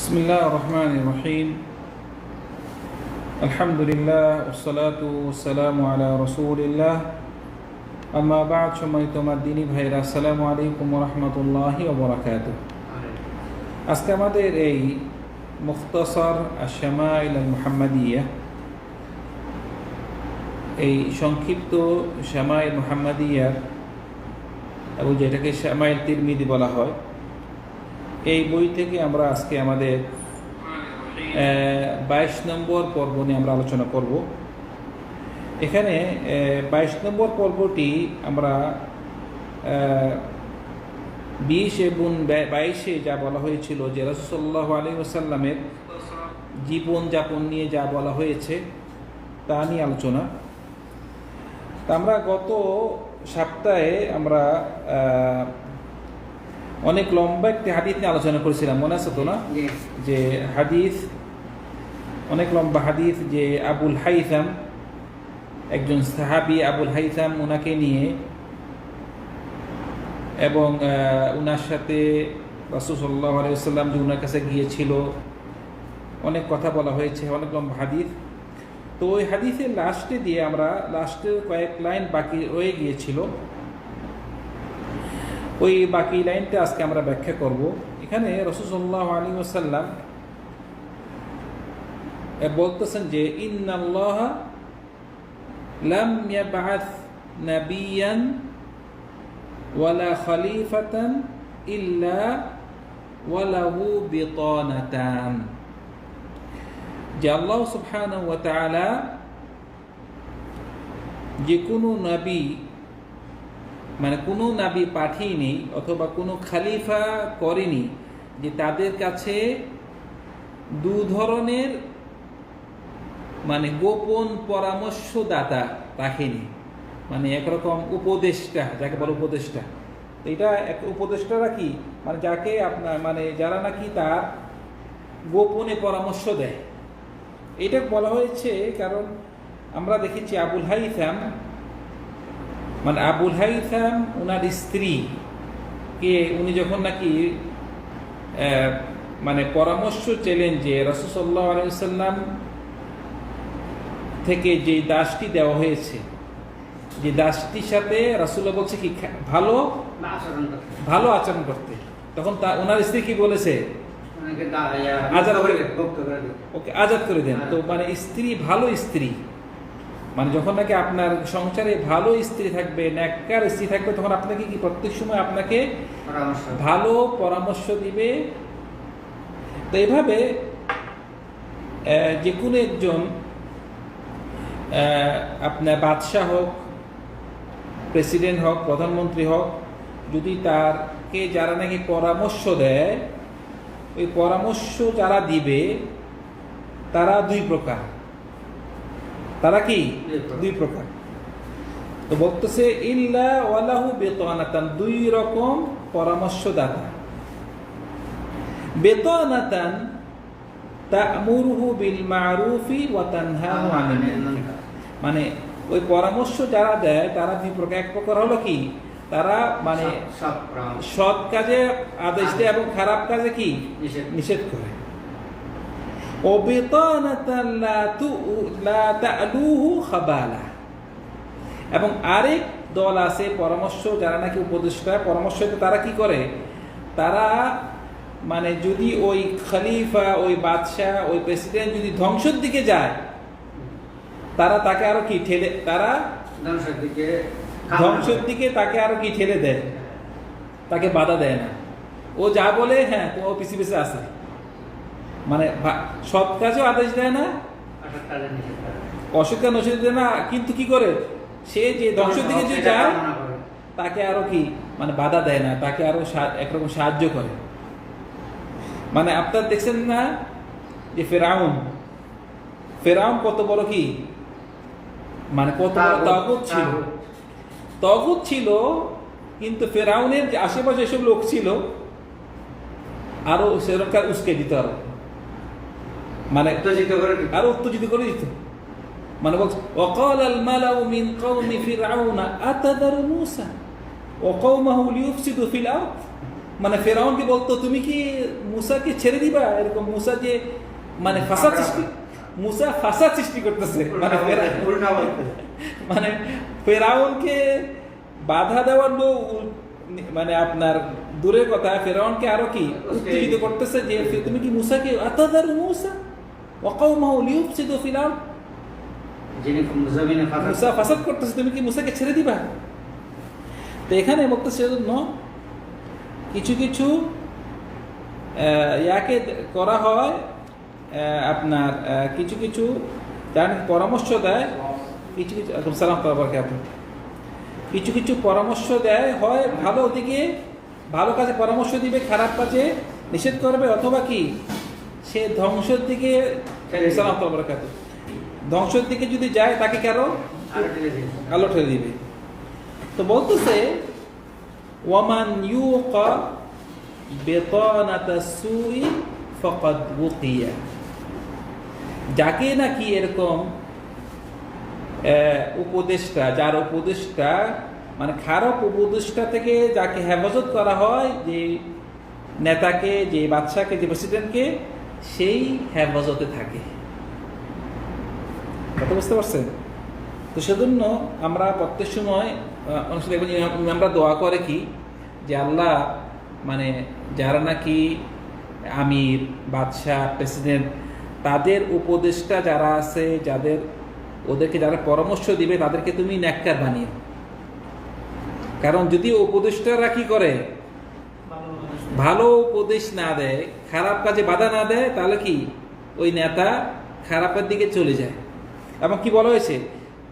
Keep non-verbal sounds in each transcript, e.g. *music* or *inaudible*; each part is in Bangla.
بسم الله الرحمن الرحيم الحمد لله والصلاة والسلام على رسول الله أما بعد সম্মানিত আমার দিনী ভাইরা আসসালামু আলাইকুম রহমতুল্লাহি ওবরাকাত আজকে আমাদের এই মুখতসর আশামাইল আল মুহাম্মাদিয়া এই সংক্ষিপ্ত শামাইল মুহাম্মাদিয়ার এবং যেটাকে শামাইল তিরমিদি বলা হয় এই বই থেকে আমরা আজকে আমাদের বাইশ নম্বর পর্ব নিয়ে আমরা আলোচনা করব। এখানে বাইশ নম্বর পর্বটি আমরা বিশ এবং বাইশে যা বলা হয়েছিল যে রসল্লাহ আলী ওসাল্লামের জীবনযাপন নিয়ে যা বলা হয়েছে, তা নিয়ে আলোচনা। আমরা গত সপ্তাহে আমরা অনেক লম্বা একটি হাদিস নিয়ে আলোচনা করেছিলাম মনে আছে তো না? যে হাদিস অনেক লম্বা হাদিস যে আবুল হাইসাম একজন সাহাবি আবুল হাইসাম ওনাকে নিয়ে এবং ওনার সাথে রাসুসাল্লাহ আলাইসাল্লাম যে ওনার কাছে গিয়েছিল অনেক কথা বলা হয়েছে অনেক লম্বা হাদিস। তো ওই হাদিসের লাস্টে দিয়ে আমরা লাস্টের কয়েক লাইন বাকি রয়ে গিয়েছিল। ওই বাকি লাইনটা আজকে আমরা ব্যাখ্যা করব। এখানে রসুল্লাহ আলী ওসাল্লাম বলতেছেন যে, ইন্নাল্লাহ লাম ইয়াবআথ নাবিয়ান ওয়ালা খলিফাতান ইল্লা ওয়ালাহু বিতানাতান। যে আল্লাহ সুবহানাহু ওয়া তাআলা যে কোনো নবী মানে কোনো নাবি পাঠিয়েনি অথবা কোনো খালিফা করেনি যে তাদের কাছে দু ধরনের মানে গোপন পরামর্শদাতা রাখেনি। মানে একরকম উপদেষ্টা, যাকে বলে উপদেষ্টা। এটা এক উপদেষ্টারা কি? মানে যাকে আপনার মানে যারা নাকি তার গোপনে পরামর্শ দেয়। এটা বলা হয়েছে, কারণ আমরা দেখেছি আবুল হাইসাম মানে আবুল হাইসাম ওনার স্ত্রী কে উনি যখন নাকি মানে পরামর্শ চেলেন যে রসুসল্লাহ আলাইসাল্লাম থেকে যে দাসটি দেওয়া হয়েছে যে দাসটির সাথে রাসুল্লাহ বলছে কি ভালো? ভালো আচরণ করতে। তখন তা ওনার স্ত্রী কি বলেছে? আজাদ ওকে আজাদ করে দেন। তো মানে স্ত্রী ভালো স্ত্রী। মানে যখন নাকি আপনার সংসারে ভালো স্ত্রী থাকবে ন্যাক্কার স্ত্রী থাকবে তখন আপনাকে কি প্রত্যেক সময় আপনাকে ভালো পরামর্শ দিবে? তো এভাবে যে কোনো একজন আপনার বাদশাহ হোক প্রেসিডেন্ট হোক প্রধানমন্ত্রী হোক যদি তারকে যারা নাকি পরামর্শ দেয় ওই পরামর্শ যারা দিবে তারা দুই প্রকার। তারা কি? দুই প্রকার। তো বলতেছে ইল্লা ওয়ালাহু বেতনাতান দুই রকম পরামর্শদাতা। বেতনাতান তা'মুরুহু বিল মারুফি ওয়া তানহাহু আনিল মানে ওই পরামর্শ যারা দেয় তারা দুই প্রকার। এক প্রকার হলো কি? তারা মানে সৎ কাজে আদেশ দেয় এবং খারাপ কাজে কি? নিষেধ করে। এবং আরেক দল আছে পরামর্শ যারা নাকি উপদেষ্টা পরামর্শ তারা কি করে? তারা মানে যদি ওই খলিফা ওই বাদশাহ ওই প্রেসিডেন্ট যদি ধ্বংসের দিকে যায় তারা তাকে আরও কি ঠেলে তারা ধ্বংসের দিকে ধ্বংসের দিকে তাকে আরও কি ঠেলে দেয়? তাকে বাধা দেয় না। ও যা বলে হ্যাঁ ও পিছিয়ে পিছিয়ে আসে মানে সৎ কাজেও আদেশ দেয় না? অসৎ কাজ নসিদ দেয় না। কিন্তু কি করে? সে যে ধ্বংসের দিকে যে যায় তাকে আরও কি? মানে বাধা দেয় না। তাকে আরও একরকম সাহায্য করে। মানে আপনার দেখছেন না যে ফেরাউন? ফেরাউন কত বড় কি? মানে কত বড় তগুত ছিল। তগুত। ছিল কিন্তু ফেরাউনের যে আশেপাশে এসব লোক ছিল আরও সেরকম উস্কে দিত আরও। মানে উত্তেজিত করে আরও উত্তেজিত করে দিত। মানে বলছে অকল আল মালাউ মিন কওমি আতাদার মুসা? ফিল মানে ফেরাউনকে বলতো তুমি কি মুসাকে ছেড়ে দিবা? এরকম মুসা যে মানে ফাসাদ সৃষ্টি মুসা ফাসাদ সৃষ্টি করতেছে। মানে মানে ফেরাউনকে বাধা দেওয়ার মানে আপনার দূরের কথা ফেরাউনকে আরও কি? উত্তেজিত করতেছে যে তুমি কি মুসাকে আতাদার মুসা? ওয়াকাউমাহু লিউফসিদু ফিল আরদ। যিনি জমিনে ফাসাদ করতেছে তুমি কি মুসাকে ছেড়ে দিবা? তো এখানে বলতেছে জন্য কিছু কিছু ইয়াকে করা হয় আপনার কিছু কিছু যার পরামর্শ দেয় কিছু কিছু সালাম বারাকাতুহু। কিছু কিছু পরামর্শ দেয় হয় ভালো দিকে ভালো কাজে পরামর্শ দিবে খারাপ কাজে নিষেধ করবে অথবা কি? সে ধ্বংসের দিকে সালাম ধ্বংসের দিকে যদি যায় তাকে কেন আলো ঠেলে দিবে। তো বলতেছে ওয়ামান ইউকা বেতনাতা সুই ফকাদ বুকিয়া যাকে নাকি এরকম উপদেষ্টা যার উপদেষ্টা মানে খারাপ উপদেষ্টা থেকে যাকে হেফাজত করা হয় যে নেতাকে যে বাদশাকে যে প্রেসিডেন্টকে সেই হেফাজতে থাকে। কথা বুঝতে পারছেন? তো সেজন্য আমরা প্রত্যেক সময় আমরা দোয়া করে কি? যে আল্লাহ মানে যারা নাকি আমির, বাদশাহ, প্রেসিডেন্ট, তাদের উপদেষ্টা যারা আছে, যাদের, ওদেরকে যারা পরামর্শ দিবে, তাদেরকে তুমি ন্যাক্কার বানিয়ে কারণ যদি উপদেষ্টারা কি করে? ভালো উপদেশ না দেয় খারাপ কাজে বাধা না দেয়, তাহলে কি? ওই নেতা খারাপের দিকে চলে যায়। এবং কি বলা হয়েছে?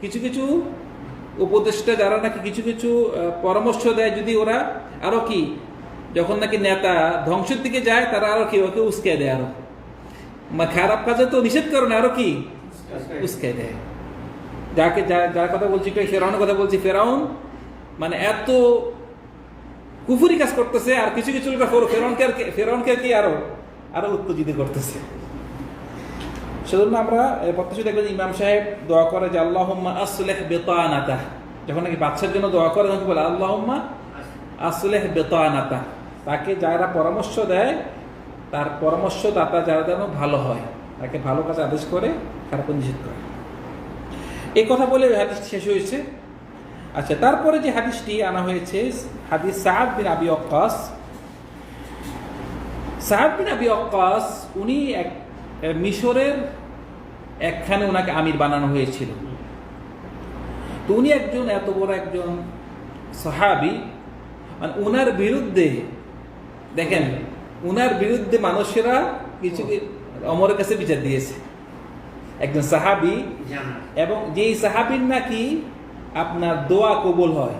কিছু কিছু উপদেষ্টা যারা নাকি কিছু কিছু পরামর্শ দেয়, যদি ওরা আরও কি, যখন নাকি নেতা ধ্বংসের দিকে যায়, তারা আরও কি, ওকে উস্কে দেয় আরও। মা- খারাপ কাজে তো নিষেধ করে না, আরও কি? উস্কে দেয়। যাকে যার কথা বলছি, ফেরাউনের কথা বলছি, ফেরাউন মানে এত কুফুরি কাজ করতেছে আর কিছু কিছু লোক ফের- ফেরাউনকে আর আরও উত্তেজিত করতেছে? সেজন্য আমরা এ, প্রত্যেক দেখবেন ইমাম সাহেব দোয়া করে যে আল্লাহুম্মা আসলেহ বেতানাতা। যখন নাকি বাচ্চার জন্য দোয়া করে তখন বলে আল্লাহুম্মা আসলেহ বেতানাতা। তাকে যারা পরামর্শ দেয় তার পরামর্শদাতা যারা যেন ভালো হয় তাকে ভালো কাজ আদেশ করে খারাপ নিষেধ করে। এই কথা বলে হাদিস শেষ হয়েছে। আচ্ছা তারপরে যে হাদিসটি আনা হয়েছে হাদিস সাহাব বিন আবি অক্কাস সাহাব বিন আবি অক্কাস উনি এক মিশরের একখানে ওনাকে আমির বানানো হয়েছিল। তো উনি একজন এত বড় একজন সাহাবি মানে উনার বিরুদ্ধে দেখেন উনার বিরুদ্ধে মানুষেরা কিছু অমরের কাছে বিচার দিয়েছে। একজন সাহাবি এবং যেই সাহাবির নাকি আপনার দোয়া কবুল হয়।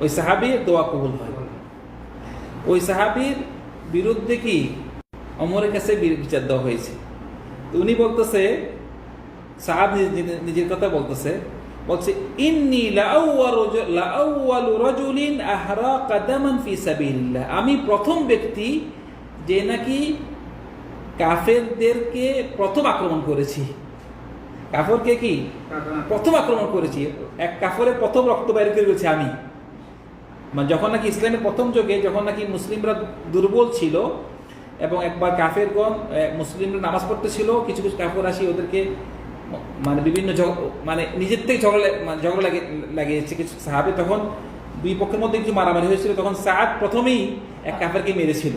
ওই সাহাবির দোয়া কবুল হয়। ওই সাহাবির বিরুদ্ধে কি অমরের কাছে বিচার দেওয়া হয়েছে? উনি বলতেছে, সাহাব নিজ- নিজ- নিজের কথা বলতেছে, বলছে, ইন্নি আমি প্রথম ব্যক্তি যে নাকি কাফেরদেরকে প্রথম আক্রমণ করেছি। কাফরকে কি? প্রথম আক্রমণ করেছি। এক কাফরের প্রথম রক্ত বাইর করে গেছি আমি। মানে যখন নাকি ইসলামের প্রথম যুগে, যখন নাকি মুসলিমরা দুর্বল ছিল এবং একবার কাফেরগণ মুসলিমরা নামাজ পড়তে ছিল, কিছু কিছু কাফর আসি ওদেরকে মানে বিভিন্ন মানে নিজের থেকে ঝগড়া মানে ঝগড়া লাগে, লাগিয়েছে। কিছু সাহাবে তখন দুই পক্ষের মধ্যে কিছু মারামারি হয়েছিল। তখন সাদ প্রথমেই এক কাফেরকে মেরেছিল।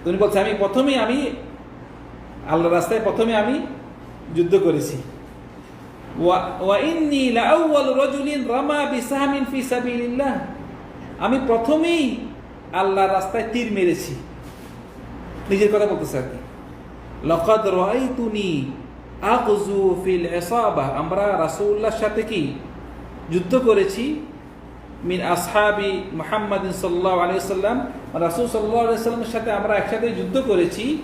তো উনি বলছে, আমি প্রথমেই, আমি আল্লাহ রাস্তায় প্রথমে আমি যুদ্ধ করেছি। আমি প্রথমেই আল্লাহর রাস্তায় তীর মেরেছি। নিজের কথা বলতেছে আর কি। লকাদ রাআইতুনি আগজু ফিল ইসাবা। আমরা রাসূলুল্লাহর সাথে কি? যুদ্ধ করেছি। মিন আসহাবি মুহাম্মাদিন সাল্লাল্লাহু আলাইহি সাল্লাম রাসূল আলাইহি সাল্লামের সাথে আমরা একসাথে যুদ্ধ করেছি।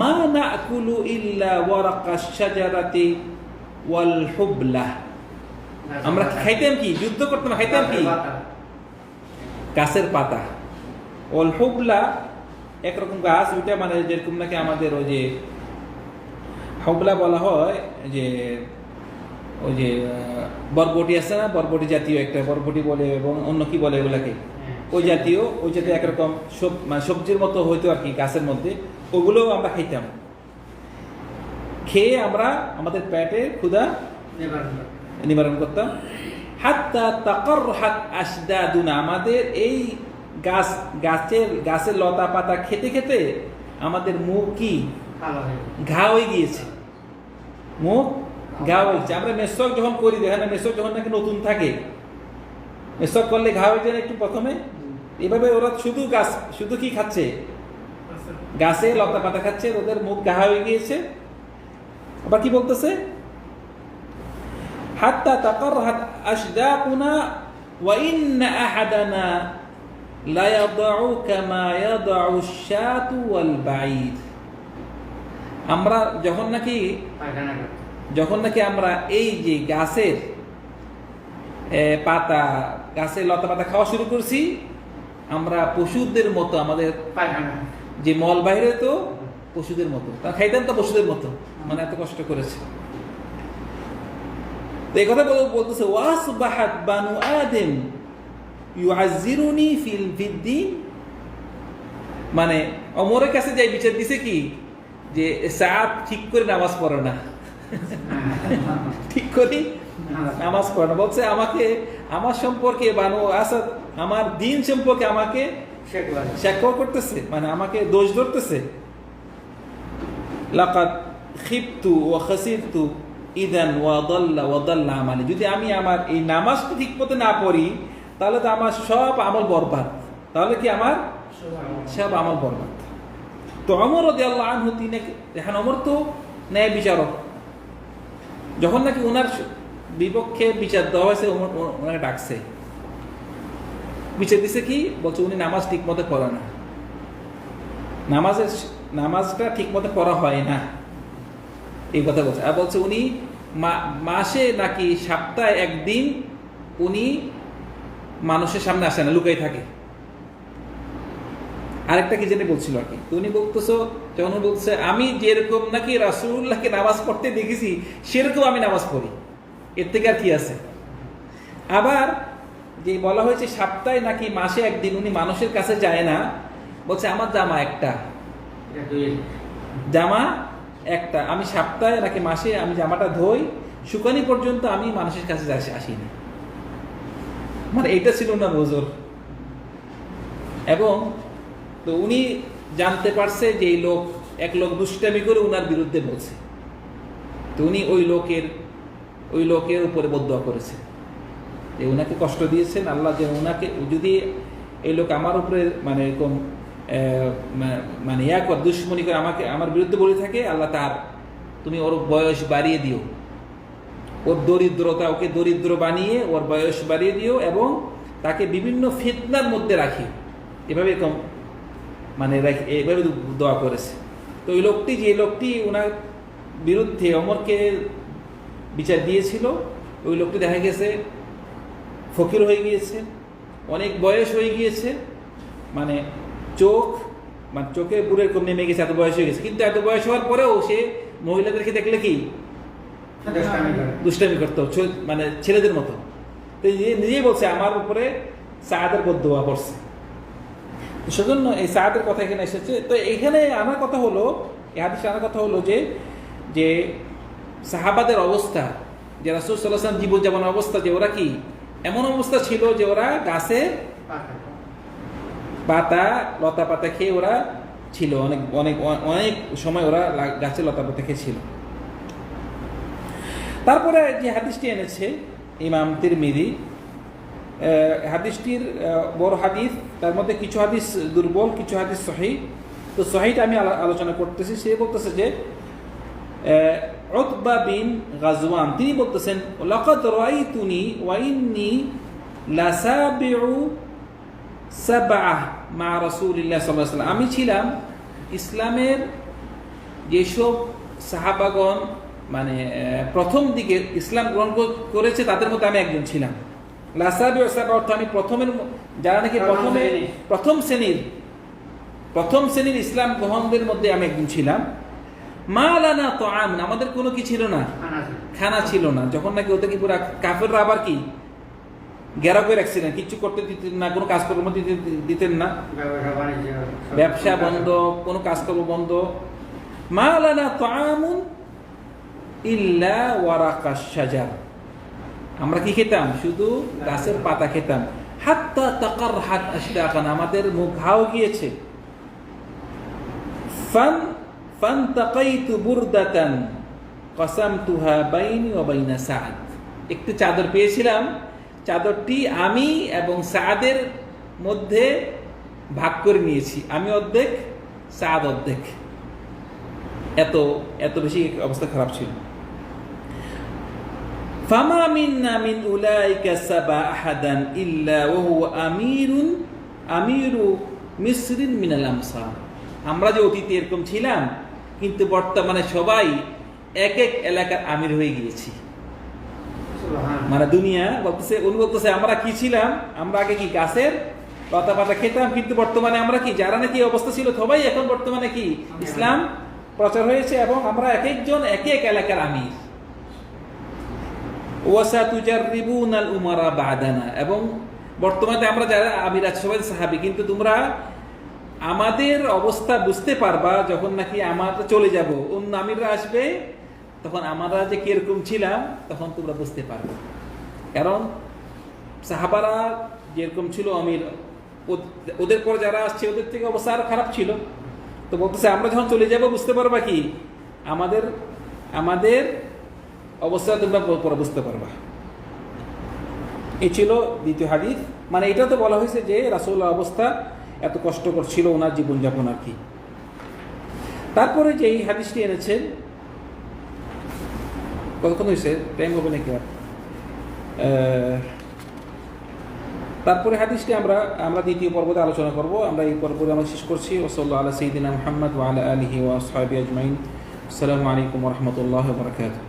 মা নাকুলু ইল্লা ওয়ারাকা শাজারাতি ওয়াল হুবলা। আমরা খাইতাম কি? যুদ্ধ করতাম খাইতাম কি? গাছের পাতা। ওল হুবলা একরকম গাছ ওইটা মানে যেরকম নাকি আমাদের ওই যে হুবলা বলা হয় যে ওই যে বরবটি আছে না? বরবটি জাতীয় একটা বরবটি বলে এবং অন্য কি বলে ওগুলাকে? ওই জাতীয় ওই জাতীয় একরকম সব মানে সবজির মতো হইতো আর কি গাছের মধ্যে। ওগুলোও আমরা খাইতাম। খেয়ে আমরা আমাদের পেটে ক্ষুধা নিবারণ নিবারণ করতাম। হাত্তা তাকর হাত আসদাদুনা আমাদের এই গাছ গাছের গাছের লতা পাতা খেতে খেতে আমাদের মুখ কি। ঘা হয়ে গিয়েছে। মুখ ঘা হয়েছে আমরা মেসক যখন করি দেখেন মেসক যখন নাকি নতুন থাকে। মেসক করলে ঘা হয়ে যায় না একটু প্রথমে? এভাবে ওরা শুধু গাছ শুধু কি খাচ্ছে? গাছে লতা পাতা খাচ্ছে ওদের মুখ ঘা হয়ে গিয়েছে। আবার কি বলতেছে? হাত্তা তাকারহাত আশদাকুনা ওয়া ইন্না আহাদানা লা ইয়াদউ কামা ইয়াদউ আশ-শাতু ওয়াল বাঈদ। আমরা যখন নাকি যখন নাকি আমরা এই যে গাছের পাতা গাছের লতা পাতা খাওয়া শুরু করছি আমরা পশুদের মতো আমাদের পায়খানা যে মল বাইরে তো পশুদের মতো তা খাইতাম তো পশুদের মতো মানে এত কষ্ট করেছে। তো এই কথা বল- বলতেছে ওয়াস বাহাত বানু আদেম ইউআজিরুনি ফিল ফিদ্দিন। মানে অমরের কাছে যাই বিচার দিছে কি? যে সাত ঠিক করে নামাজ পড়ে না। *laughs* ঠিক করি নামাজ পড়ে না। বলছে আমাকে আমার সম্পর্কে বানু আসাদ আমার দিন সম্পর্কে আমাকে ভাই। করতেছে মানে আমাকে দোষ ধরতেছে। লাকাত খিপ্তু ও খাসিরতু ইদান ওয়াদাল্লা ওয়াদাল্লা আমালি। যদি আমি আমার এই নামাজটা ঠিক মতো না পড়ি, তাহলে তো আমার সব আমল বরবাদ। তাহলে কি আমার? সব আমল বরবাদ। তো অমর আল্লাহ আনহু তিনি এখন অমর তো ন্যায় বিচারক। যখন নাকি ওনার বিপক্ষে বিচার দেওয়া হয়েছে ওনাকে ডাকছে। বিচার দিছে কি? বলছে, উনি নামাজ ঠিক মতো পড়ে না। নামাজের নামাজটা ঠিক মতো পড়া হয় না। এই কথা বলছে। আর বলছে, উনি মাসে নাকি সপ্তাহে একদিন উনি মানুষের সামনে আসে না লুকাই থাকে। আরেকটা কি জানি বলছিল আর কি। উনি বলতেছো, যখন বলছে আমি যেরকম নাকি রাসুল্লাহকে নামাজ পড়তে দেখেছি, সেরকম আমি নামাজ পড়ি। এর থেকে আর কি আছে? আবার যে বলা হয়েছে সপ্তাহে নাকি মাসে একদিন উনি মানুষের কাছে যায় না। বলছে আমার জামা একটা। জামা একটা। আমি সপ্তাহে নাকি মাসে আমি জামাটা ধুই শুকানি পর্যন্ত আমি মানুষের কাছে আসি না মানে এটা ছিল না নজর। এবং তো উনি জানতে পারছে যে এই লোক এক লোক দুষ্টামি করে উনার বিরুদ্ধে বলছে। তো উনি ওই লোকের ওই লোকের উপরে বদয়া করেছে। যে উনাকে কষ্ট দিয়েছেন, আল্লাহ যে উনাকে, যদি এই লোক আমার উপরে মানে এরকম মানে ইয়া কর, দুশ্মনী করে আমাকে, আমার বিরুদ্ধে বলে থাকে, আল্লাহ তার তুমি ওর বয়স বাড়িয়ে দিও। ওর দরিদ্রতা, ওকে দরিদ্র বানিয়ে ওর বয়স বাড়িয়ে দিও এবং তাকে বিভিন্ন ফিতনার মধ্যে রাখি। এভাবে এরকম মানে এভাবে দোয়া করেছে। তো ওই লোকটি, যে লোকটি ওনার বিরুদ্ধে অমরকে বিচার দিয়েছিল, ওই লোকটি দেখা গেছে ফকির হয়ে গিয়েছে অনেক বয়স হয়ে গিয়েছে মানে চোখ মানে চোখে পুরো এরকম নেমে গেছে এত বয়স হয়ে গেছে। কিন্তু এত বয়স হওয়ার পরেও সে মহিলাদেরকে দেখলে কি? দুষ্টামি করে। দুষ্টামি করতো মানে ছেলেদের মতো। তো নিজে নিজেই বলছে আমার উপরে সায়াদের বদুয়া পড়ছে সেজন্য এই সায়াদের কথা এখানে এসেছে। তো এখানে আমার কথা হলো এই হাদিসে আমার কথা হলো যে যে সাহাবাদের অবস্থা যে রাসুল সাল্লাহাম জীবন যেমন অবস্থা যে ওরা কি এমন অবস্থা ছিল যে ওরা গাছে পাতা লতা পাতা খেয়ে ওরা ছিল। অনেক অনেক অনেক সময় ওরা গাছে লতা পাতা খেয়ে ছিল তারপরে যে হাদিসটি এনেছে ইমাম আহ, হাদিসটির বড় হাদিস তার মধ্যে কিছু হাদিস দুর্বল কিছু হাদিস সহি। তো সহিটা আমি আলোচনা করতেছি। সে বলতেছে যে উতবা বিন গাজওয়ান। তিনি বলতেছেন লাকাদ রাআইতুনি ওয়া ইন্নী লাসাবিউ সাবআহ মা রাসূলিল্লাহ সাল্লাল্লাহু আলাইহি আমি ছিলাম ইসলামের যেসব সাহাবাগণ মানে প্রথম দিকে ইসলাম গ্রহণ করেছে তাদের মধ্যে আমি একজন ছিলাম। লাসাবি ওসাবা অর্থ আমি প্রথমের যারা নাকি প্রথমে প্রথম শ্রেণির প্রথম শ্রেণির ইসলাম গ্রহণদের মধ্যে আমি একজন ছিলাম। মা লানা তো আম আমাদের কোনো কি ছিল না? খানা ছিল। না। যখন নাকি ওদের কি পুরা কাফেররা আবার কি? করে রাখছিলেন কিছু করতে দিতেন না কোনো কাজকর্ম দিতে দিতেন না? ব্যবসা বন্ধ কোনো কাজকর্ম বন্ধ। মা লানা তাআমুন ইল্লা ওয়ারাকাশ শাজার। আমরা কি খেতাম? শুধু গাছের পাতা খেতাম। হাত হাত্তা তাকার হাত আশতাকান আমাদের মুখ ঘাও গিয়েছে। ফান একটু চাদর পেয়েছিলাম। চাদরটি আমি এবং সাদের মধ্যে ভাগ করে নিয়েছি। আমি অর্ধেক সাদ অর্ধেক। এত এত বেশি অবস্থা খারাপ ছিল। ফামা মিন্না মিন উলাইকা সাবা আহাদান ইল্লা ওয়া হুয়া আমিরুন, আমিরু মিসরিন মিনাল আমসার। আমরা যে অতীতে এরকম ছিলাম কিন্তু বর্তমানে সবাই এক এক এলাকার আমির হয়ে গিয়েছি। মানে দুনিয়া বলতেছে উনি বলতেছে আমরা কি ছিলাম? আমরা আগে কি গাছের পাতা পাতা খেতাম? কিন্তু বর্তমানে আমরা কি? যারা নাকি অবস্থা ছিল সবাই এখন বর্তমানে কি? ইসলাম প্রচার হয়েছে এবং আমরা এক একজন এক এক এলাকার আমির। ওয়াসা তুজারিবুন আল উমারা বাদানা। এবং বর্তমানে আমরা যারা আমির আছে সবাই সাহাবি। কিন্তু তোমরা আমাদের অবস্থা বুঝতে পারবা যখন নাকি আমরা চলে যাব। অন্য আমিররা আসবে, তখন আমরা যে কীরকম ছিলাম, তখন তোমরা বুঝতে পারবে। কারণ সাহাবারা যেরকম ছিল আমির ওদের পর যারা আসছে, ওদের থেকে অবস্থা আরও খারাপ ছিল। তো বলতেছে, আমরা যখন চলে যাব, বুঝতে পারবা কি? আমাদের আমাদের অবস্থা তোমরা পরে বুঝতে পারবা। এই ছিল দ্বিতীয় হাদিস। মানে এটা তো বলা হয়েছে যে রাসৌল্লাহ অবস্থা এত কষ্টকর ছিল ওনার জীবনযাপন আর কি। তারপরে যে এই হাদিসটি এনেছেন, কতক্ষণ হয়েছে? টাইম হবে নাকি আর? তারপরে হাদিসটি আমরা আমরা দ্বিতীয় পর্বতে আলোচনা করব। আমরা এই পর্বতে আমরা শেষ করছি। ওসল্লা আলা সঈদিনা মোহাম্মদ ওয়ালা আলহি ওয়াসহাবি আজমাইন। আসসালামু আলাইকুম রহমতুল্লাহ বরকাত